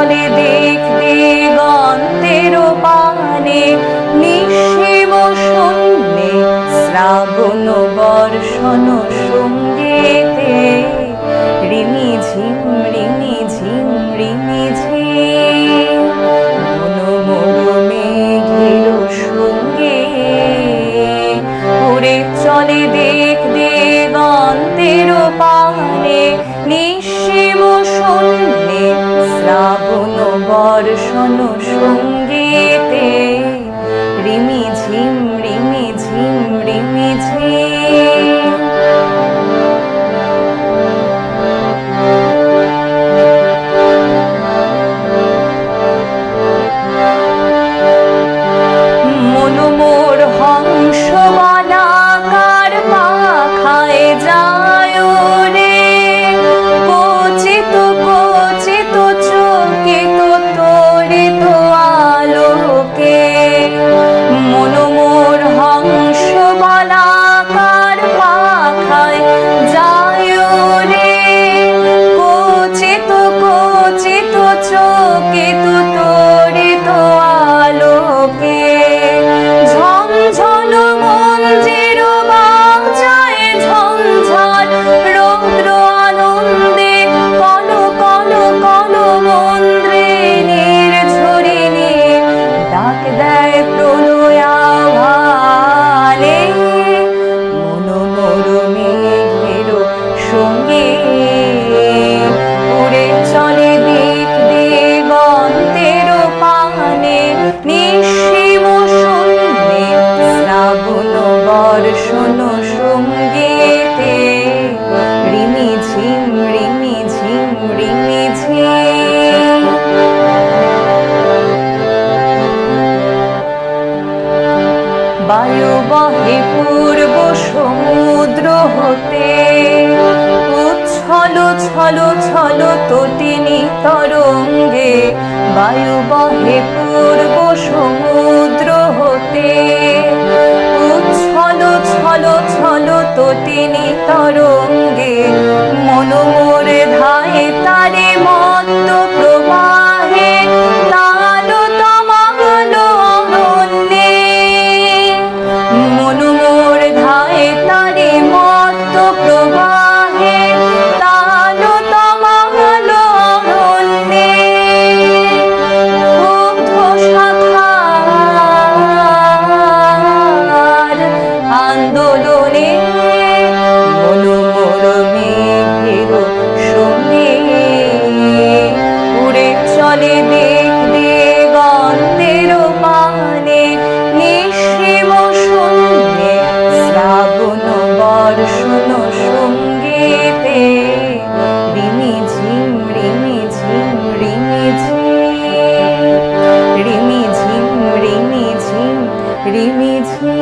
চলে দিক দিগন্তের পানে নিঃসীম শূন্যে, শ্রাবণ বর্ষণ সঙ্গীতে রিমি ঝিম রিমি ঝিম রিমি ঝিম মনোমরমে ঘির সঙ্গে উড়ে চলে দিক দিগন্তের পানে নিঃসীম বর্ষণ সঙ্গীতে বর্ষণ সঙ্গীতে, রিমি ঝিম রিমি ঝিম রিমি ঝিম। বায়ু বহে পূর্ব সমুদ্র হতে, উচ্ছল ছল ছল তটিনী তরঙ্গে, বায়ু বহে পূর্ব সমুদ্র Good evening, sweet.